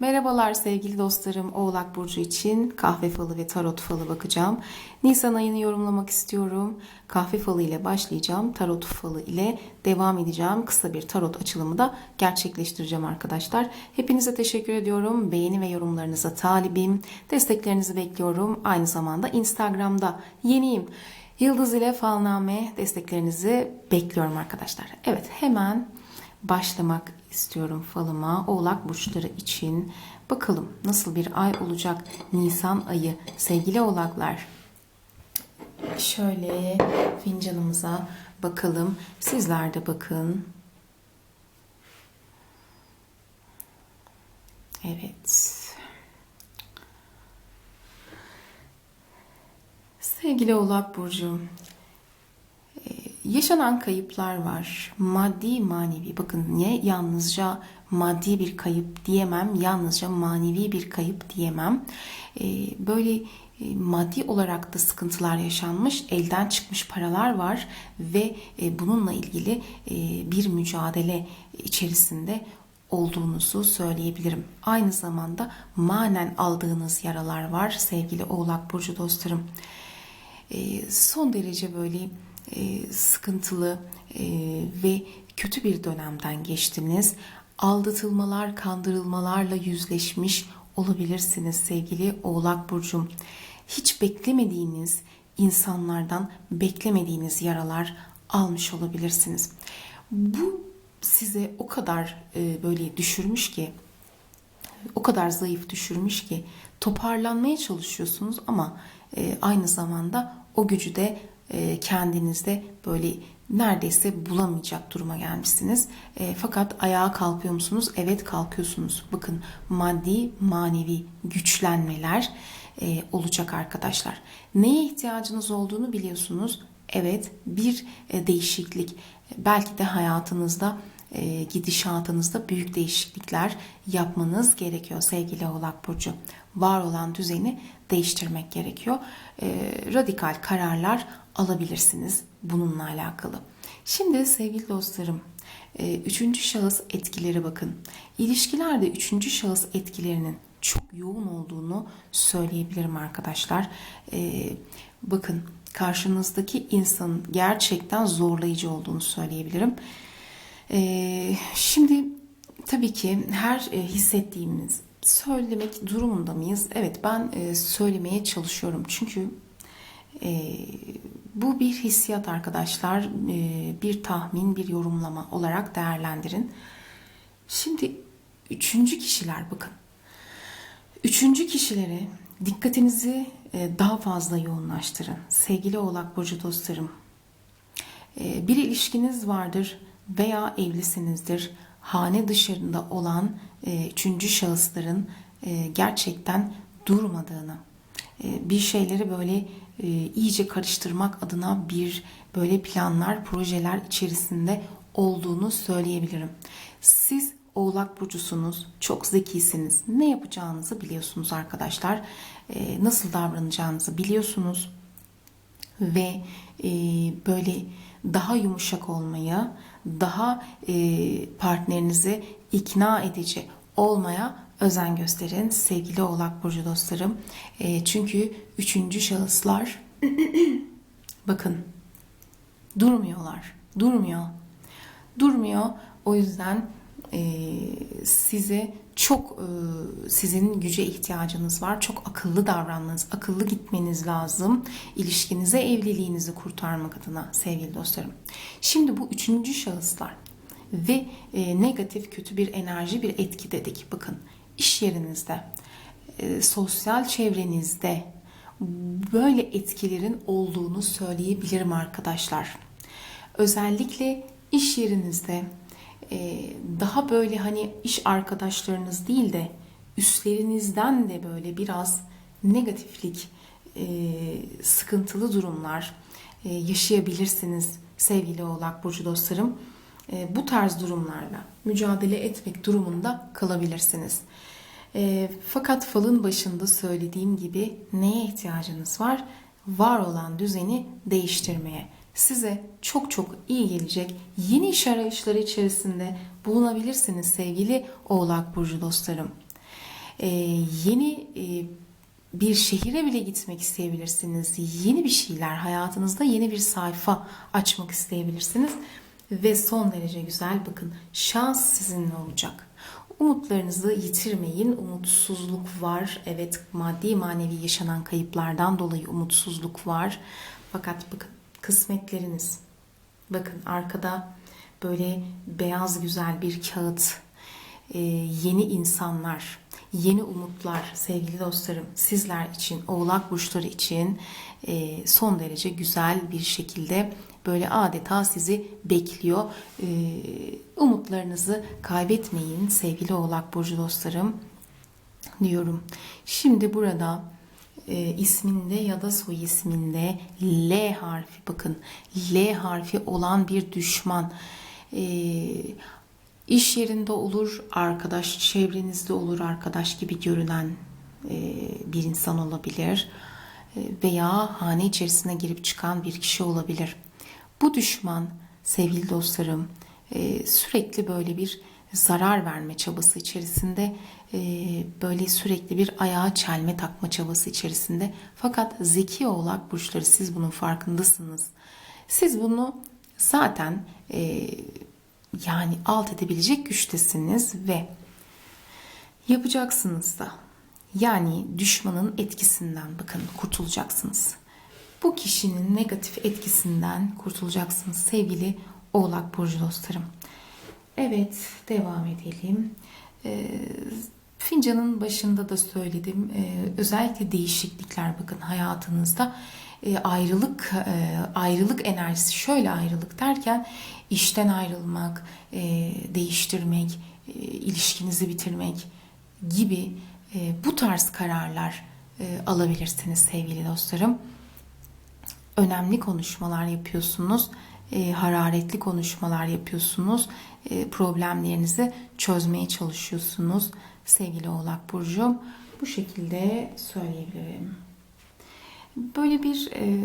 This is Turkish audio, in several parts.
Merhabalar sevgili dostlarım. Oğlak Burcu için kahve falı ve tarot falı bakacağım. Nisan ayını yorumlamak istiyorum. Kahve falı ile başlayacağım. Tarot falı ile devam edeceğim. Kısa bir tarot açılımı da gerçekleştireceğim arkadaşlar. Hepinize teşekkür ediyorum. Beğeni ve yorumlarınıza talibim. Desteklerinizi bekliyorum. Aynı zamanda Instagram'da yeniyim. Yıldız ile falname desteklerinizi bekliyorum arkadaşlar. Evet hemen başlamak istiyorum falıma. Oğlak burçları için bakalım nasıl bir ay olacak Nisan ayı sevgili oğlaklar. Şöyle fincanımıza bakalım. Sizler de bakın. Evet. Sevgili Oğlak Burcu, Yaşanan kayıplar var. Maddi manevi. Bakın niye yalnızca maddi bir kayıp diyemem. Yalnızca manevi bir kayıp diyemem. Ee, böyle e, maddi olarak da sıkıntılar yaşanmış. Elden çıkmış paralar var. Ve e, bununla ilgili e, bir mücadele içerisinde olduğunuzu söyleyebilirim. Aynı zamanda manen aldığınız yaralar var sevgili Oğlak Burcu dostlarım. Son derece böyle e, sıkıntılı e, ve kötü bir dönemden geçtiniz. Aldatılmalar, kandırılmalarla yüzleşmiş olabilirsiniz sevgili Oğlak Burcum. Hiç beklemediğiniz insanlardan beklemediğiniz yaralar almış olabilirsiniz. Bu size o kadar e, böyle düşürmüş ki o kadar zayıf düşürmüş ki toparlanmaya çalışıyorsunuz ama aynı zamanda o gücü de e, kendinizde böyle neredeyse bulamayacak duruma gelmişsiniz. E, fakat ayağa kalkıyor musunuz? Evet kalkıyorsunuz. Bakın maddi manevi güçlenmeler e, olacak arkadaşlar. Neye ihtiyacınız olduğunu biliyorsunuz. Evet bir değişiklik belki de hayatınızda gidişatınızda büyük değişiklikler yapmanız gerekiyor sevgili Oğlak Burcu. Var olan düzeni değiştirmek gerekiyor. radikal kararlar alabilirsiniz bununla alakalı. Şimdi sevgili dostlarım, e, üçüncü şahıs etkileri bakın. İlişkilerde üçüncü şahıs etkilerinin çok yoğun olduğunu söyleyebilirim arkadaşlar. E, bakın karşınızdaki insanın gerçekten zorlayıcı olduğunu söyleyebilirim. E, şimdi tabii ki her hissettiğimiz söylemek durumunda mıyız? Evet ben söylemeye çalışıyorum. Çünkü bu bir hissiyat arkadaşlar, e, bir tahmin, bir yorumlama olarak değerlendirin. Şimdi üçüncü kişiler bakın. Üçüncü kişilere dikkatinizi e, daha fazla yoğunlaştırın. Sevgili Oğlak Burcu dostlarım. E, bir ilişkiniz vardır veya evlisinizdir. Hane dışarında olan üçüncü şahısların gerçekten durmadığını, bir şeyleri böyle e, iyice karıştırmak adına bir böyle planlar, projeler içerisinde olduğunu söyleyebilirim. Siz Oğlak burcusunuz, çok zekisiniz. Ne yapacağınızı biliyorsunuz arkadaşlar. E, nasıl davranacağınızı biliyorsunuz ve e, böyle daha yumuşak olmaya, daha partnerinizi ikna edici olmaya özen gösterin sevgili Oğlak Burcu dostlarım. E, çünkü üçüncü şahıslar bakın durmuyorlar. Durmuyor. Durmuyor. O yüzden e, size çok e, sizin güce ihtiyacınız var. Çok akıllı davranmanız, akıllı gitmeniz lazım. İlişkinize, evliliğinizi kurtarmak adına sevgili dostlarım. Şimdi bu üçüncü şahıslar ve e, negatif kötü bir enerji bir etki dedik. Bakın iş yerinizde, e, sosyal çevrenizde böyle etkilerin olduğunu söyleyebilirim arkadaşlar. Özellikle iş yerinizde daha böyle hani iş arkadaşlarınız değil de üstlerinizden de böyle biraz negatiflik, e, sıkıntılı durumlar yaşayabilirsiniz sevgili Oğlak Burcu dostlarım. Bu tarz durumlarla mücadele etmek durumunda kalabilirsiniz. E, fakat falın başında söylediğim gibi neye ihtiyacınız var? Var olan düzeni değiştirmeye. Size çok çok iyi gelecek yeni iş arayışları içerisinde bulunabilirsiniz sevgili Oğlak Burcu dostlarım. Ee, yeni e, bir şehire bile gitmek isteyebilirsiniz. Yeni bir şeyler hayatınızda yeni bir sayfa açmak isteyebilirsiniz. Ve son derece güzel bakın şans sizinle olacak. Umutlarınızı yitirmeyin. Umutsuzluk var. Evet maddi manevi yaşanan kayıplardan dolayı umutsuzluk var. Fakat bakın kısmetleriniz. Bakın arkada böyle beyaz güzel bir kağıt. Ee, yeni insanlar, yeni umutlar sevgili dostlarım sizler için, oğlak burçları için e, son derece güzel bir şekilde böyle adeta sizi bekliyor. Ee, umutlarınızı kaybetmeyin sevgili oğlak burcu dostlarım diyorum. Şimdi burada e, isminde ya da soy isminde L harfi bakın L harfi olan bir düşman e, iş yerinde olur arkadaş çevrenizde olur arkadaş gibi görünen e, bir insan olabilir E, veya hane içerisine girip çıkan bir kişi olabilir. Bu düşman sevgili dostlarım e, sürekli böyle bir zarar verme çabası içerisinde e, böyle sürekli bir ayağa çelme takma çabası içerisinde fakat zeki oğlak burçları siz bunun farkındasınız. Siz bunu zaten e, yani alt edebilecek güçtesiniz ve yapacaksınız da. Yani düşmanın etkisinden bakın kurtulacaksınız. Bu kişinin negatif etkisinden kurtulacaksınız sevgili Oğlak Burcu dostlarım. Evet devam edelim. Ee, fincanın başında da söyledim. Ee, özellikle değişiklikler bakın hayatınızda e, ayrılık ayrılık enerjisi şöyle ayrılık derken işten ayrılmak, değiştirmek, ilişkinizi bitirmek gibi bu tarz kararlar e, alabilirsiniz sevgili dostlarım. Önemli konuşmalar yapıyorsunuz, e, hararetli konuşmalar yapıyorsunuz, problemlerinizi çözmeye çalışıyorsunuz sevgili Oğlak Burcu. Bu şekilde söyleyebilirim. Böyle bir e,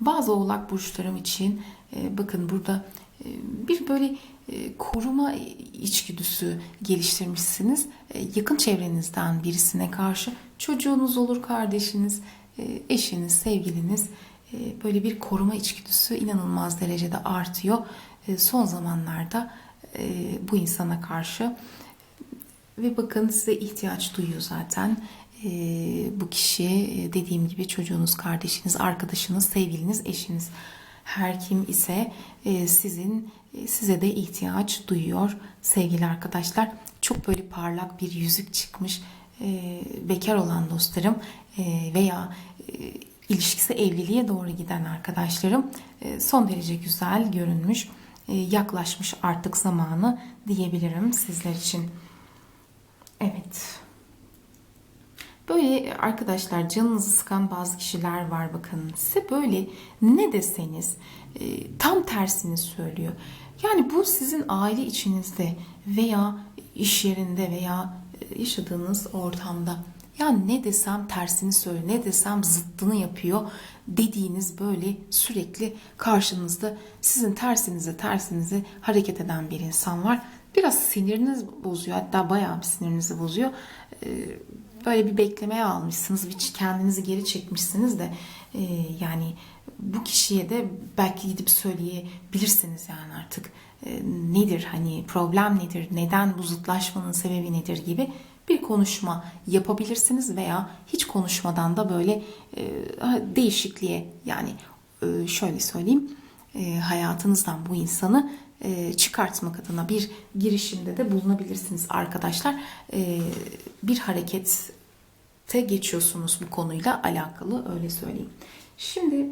bazı Oğlak Burçlarım için e, bakın burada e, bir böyle e, koruma içgüdüsü geliştirmişsiniz. E, yakın çevrenizden birisine karşı çocuğunuz olur, kardeşiniz, e, eşiniz, sevgiliniz e, böyle bir koruma içgüdüsü inanılmaz derecede artıyor. E, son zamanlarda e, bu insana karşı ve bakın size ihtiyaç duyuyor zaten. E, bu kişi e, dediğim gibi çocuğunuz, kardeşiniz, arkadaşınız, sevgiliniz, eşiniz her kim ise sizin size de ihtiyaç duyuyor sevgili arkadaşlar. Çok böyle parlak bir yüzük çıkmış bekar olan dostlarım veya ilişkisi evliliğe doğru giden arkadaşlarım son derece güzel görünmüş. E, yaklaşmış artık zamanı diyebilirim sizler için. Evet. Böyle arkadaşlar canınızı sıkan bazı kişiler var bakın. Size böyle ne deseniz e, tam tersini söylüyor. Yani bu sizin aile içinizde veya iş yerinde veya e, yaşadığınız ortamda ya ne desem tersini söyle, ne desem zıttını yapıyor dediğiniz böyle sürekli karşınızda sizin tersinize tersinize hareket eden bir insan var. Biraz siniriniz bozuyor hatta bayağı bir sinirinizi bozuyor. Ee, böyle bir beklemeye almışsınız, bir kendinizi geri çekmişsiniz de e, yani bu kişiye de belki gidip söyleyebilirsiniz yani artık e, nedir hani problem nedir, neden bu zıtlaşmanın sebebi nedir gibi bir konuşma yapabilirsiniz veya hiç konuşmadan da böyle e, değişikliğe yani e, şöyle söyleyeyim e, hayatınızdan bu insanı e, çıkartmak adına bir girişimde de bulunabilirsiniz arkadaşlar. E, bir harekete geçiyorsunuz bu konuyla alakalı öyle söyleyeyim. Şimdi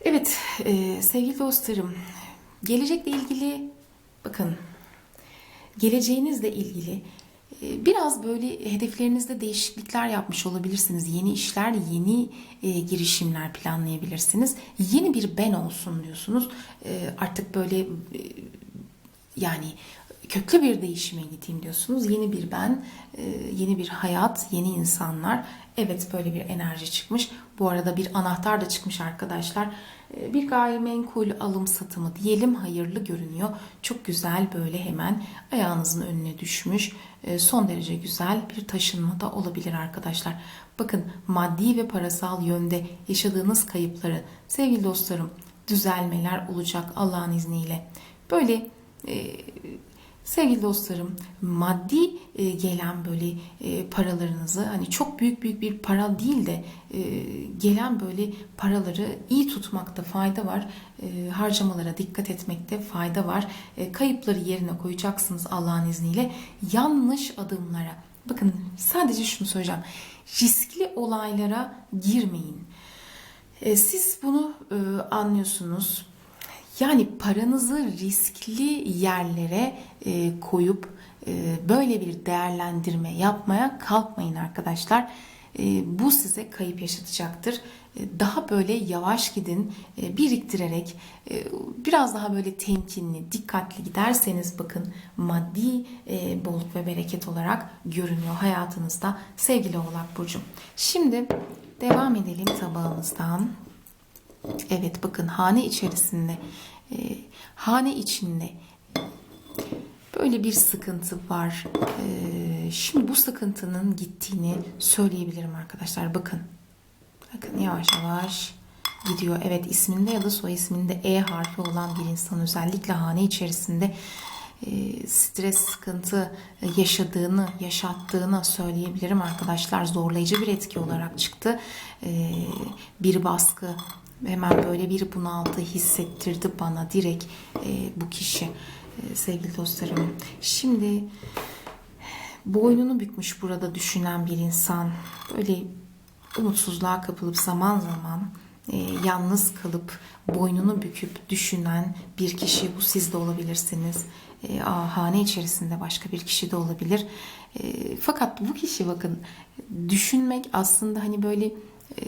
evet e, sevgili dostlarım gelecekle ilgili bakın geleceğinizle ilgili biraz böyle hedeflerinizde değişiklikler yapmış olabilirsiniz. Yeni işler, yeni e, girişimler planlayabilirsiniz. Yeni bir ben olsun diyorsunuz. E, artık böyle e, yani köklü bir değişime gideyim diyorsunuz. Yeni bir ben, e, yeni bir hayat, yeni insanlar. Evet böyle bir enerji çıkmış. Bu arada bir anahtar da çıkmış arkadaşlar. E, Bir gayrimenkul alım satımı diyelim hayırlı görünüyor. Çok güzel böyle hemen ayağınızın önüne düşmüş. E, Son derece güzel bir taşınma da olabilir arkadaşlar. Bakın maddi ve parasal yönde yaşadığınız kayıpları sevgili dostlarım düzelmeler olacak Allah'ın izniyle. Böyle e, sevgili dostlarım maddi e, gelen böyle e, paralarınızı hani çok büyük büyük bir para değil de e, gelen böyle paraları iyi tutmakta fayda var. Harcamalara dikkat etmekte fayda var. Kayıpları yerine koyacaksınız Allah'ın izniyle. Yanlış adımlara bakın sadece şunu söyleyeceğim. Riskli olaylara girmeyin. Siz bunu anlıyorsunuz. Yani paranızı riskli yerlere e, koyup e, böyle bir değerlendirme yapmaya kalkmayın arkadaşlar. E, Bu size kayıp yaşatacaktır. E, Daha böyle yavaş gidin, e, biriktirerek e, biraz daha böyle temkinli, dikkatli giderseniz bakın maddi e, bolluk ve bereket olarak görünüyor hayatınızda sevgili Oğlak Burcu. Şimdi devam edelim tabağımızdan. Evet bakın hane içerisinde e, hane içinde böyle bir sıkıntı var. E, şimdi bu sıkıntının gittiğini söyleyebilirim arkadaşlar. Bakın. Bakın yavaş yavaş gidiyor. Evet isminde ya da soy isminde E harfi olan bir insan özellikle hane içerisinde e, stres, sıkıntı yaşadığını, yaşattığını söyleyebilirim arkadaşlar. Zorlayıcı bir etki olarak çıktı. E, bir baskı, hemen böyle bir bunaltı hissettirdi bana direkt e, bu kişi e, sevgili dostlarım. Şimdi boynunu bükmüş burada düşünen bir insan böyle umutsuzluğa kapılıp zaman zaman e, yalnız kalıp boynunu büküp düşünen bir kişi bu siz de olabilirsiniz. E, hane içerisinde başka bir kişi de olabilir. E, fakat bu kişi bakın düşünmek aslında hani böyle e,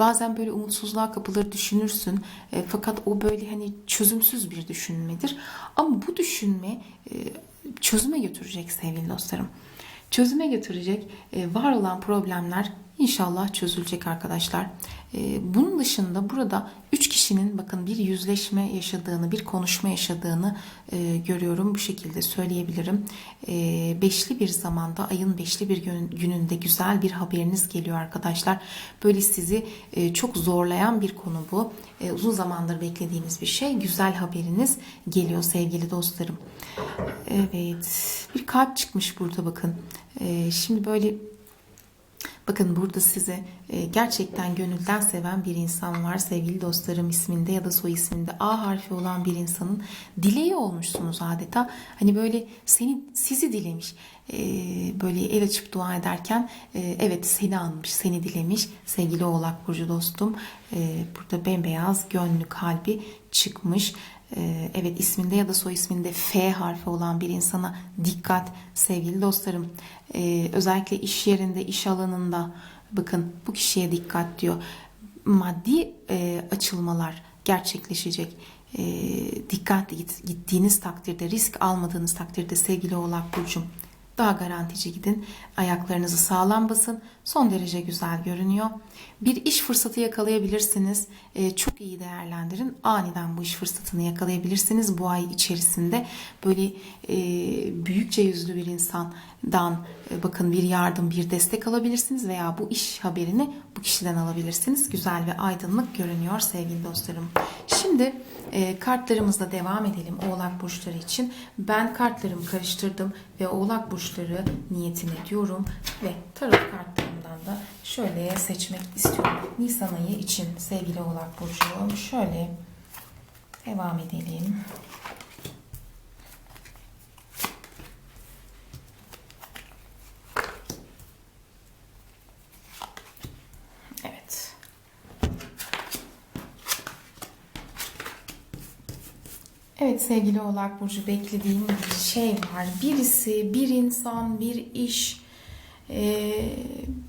bazen böyle umutsuzluğa kapılır düşünürsün. E, fakat o böyle hani çözümsüz bir düşünmedir. Ama bu düşünme e, çözüme götürecek sevgili dostlarım. Çözüme götürecek e, var olan problemler inşallah çözülecek arkadaşlar. E, bunun dışında burada üç kişinin bakın bir yüzleşme yaşadığını, bir konuşma yaşadığını e, görüyorum. Bu şekilde söyleyebilirim. E, beşli bir zamanda, ayın beşli bir gün- gününde güzel bir haberiniz geliyor arkadaşlar. Böyle sizi e, çok zorlayan bir konu bu. E, uzun zamandır beklediğiniz bir şey. Güzel haberiniz geliyor sevgili dostlarım. Evet, bir kalp çıkmış burada bakın. E, şimdi böyle Bakın burada size e, gerçekten gönülden seven bir insan var sevgili dostlarım isminde ya da soy isminde A harfi olan bir insanın dileği olmuşsunuz adeta. Hani böyle seni sizi dilemiş. E, böyle el açıp dua ederken e, evet seni anmış, seni dilemiş sevgili Oğlak Burcu dostum. Burada bembeyaz gönlü kalbi çıkmış. Ee, Evet isminde ya da soy isminde F harfi olan bir insana dikkat sevgili dostlarım. Ee, özellikle iş yerinde, iş alanında bakın bu kişiye dikkat diyor. Maddi e, açılmalar gerçekleşecek. E, dikkatli git- gittiğiniz takdirde, risk almadığınız takdirde sevgili Oğlak Burcum daha garantici gidin. Ayaklarınızı sağlam basın. Son derece güzel görünüyor. Bir iş fırsatı yakalayabilirsiniz. Ee, çok iyi değerlendirin. Aniden bu iş fırsatını yakalayabilirsiniz bu ay içerisinde. Böyle e, büyükçe yüzlü bir insandan e, bakın bir yardım, bir destek alabilirsiniz veya bu iş haberini bu kişiden alabilirsiniz. Güzel ve aydınlık görünüyor sevgili dostlarım. Şimdi e, kartlarımızla devam edelim Oğlak burçları için. Ben kartlarımı karıştırdım ve Oğlak burçları niyetini diyorum ve tarot kartlarımdan da şöyle seçmek istiyorum. Nisan ayı için sevgili Oğlak burcu şöyle devam edelim. Evet. Evet sevgili Oğlak Burcu beklediğim bir şey var. Birisi, bir insan, bir iş, ee,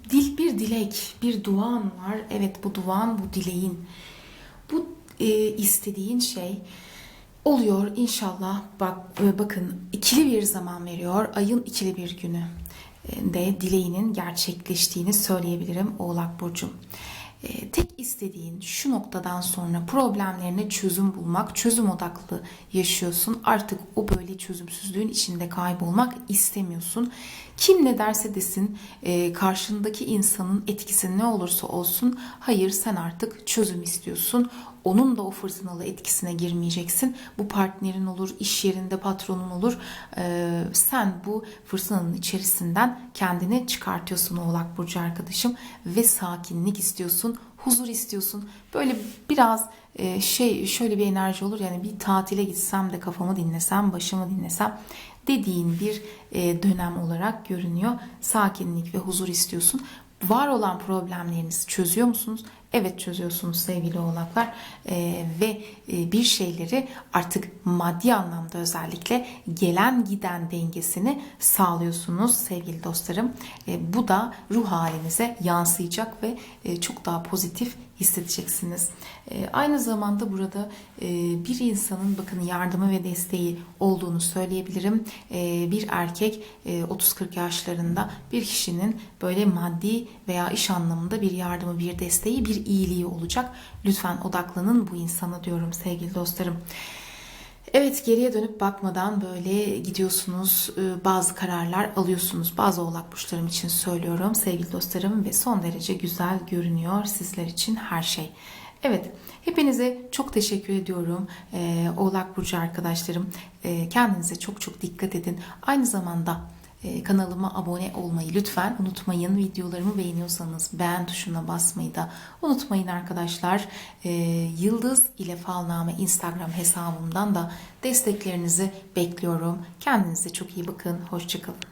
dil bir dilek, bir duan var. Evet bu duan, bu dileğin. Bu e, istediğin şey Oluyor inşallah. Bak e, bakın ikili bir zaman veriyor. Ayın ikili bir günü e, de dileğinin gerçekleştiğini söyleyebilirim Oğlak burcu. E, tek istediğin şu noktadan sonra problemlerine çözüm bulmak, çözüm odaklı yaşıyorsun. Artık o böyle çözümsüzlüğün içinde kaybolmak istemiyorsun. Kim ne derse desin e, karşındaki insanın etkisi ne olursa olsun hayır sen artık çözüm istiyorsun. Onun da o fırtınalı etkisine girmeyeceksin. Bu partnerin olur, iş yerinde patronun olur. E, sen bu fırtınanın içerisinden kendini çıkartıyorsun Oğlak Burcu arkadaşım ve sakinlik istiyorsun, huzur istiyorsun. Böyle biraz e, şey şöyle bir enerji olur yani bir tatile gitsem de kafamı dinlesem, başımı dinlesem dediğin bir e, dönem olarak görünüyor. Sakinlik ve huzur istiyorsun. Var olan problemlerinizi çözüyor musunuz? Evet çözüyorsunuz sevgili oğlaklar Ee, ve e, bir şeyleri artık maddi anlamda özellikle gelen giden dengesini sağlıyorsunuz sevgili dostlarım. E, bu da ruh halinize yansıyacak ve e, çok daha pozitif hissedeceksiniz. E, aynı zamanda burada e, bir insanın bakın yardımı ve desteği olduğunu söyleyebilirim. E, bir erkek e, 30-40 yaşlarında bir kişinin böyle maddi veya iş anlamında bir yardımı, bir desteği, bir iyiliği olacak. Lütfen odaklanın bu insana diyorum sevgili dostlarım. Evet geriye dönüp bakmadan böyle gidiyorsunuz e, bazı kararlar alıyorsunuz. Bazı oğlak burçlarım için söylüyorum sevgili dostlarım ve son derece güzel görünüyor sizler için her şey. Evet hepinize çok teşekkür ediyorum Ee, oğlak burcu arkadaşlarım. Ee, kendinize çok çok dikkat edin. Aynı zamanda e, kanalıma abone olmayı lütfen unutmayın. Videolarımı beğeniyorsanız beğen tuşuna basmayı da unutmayın arkadaşlar. E, Yıldız ile Falname Instagram hesabımdan da desteklerinizi bekliyorum. Kendinize çok iyi bakın. Hoşçakalın.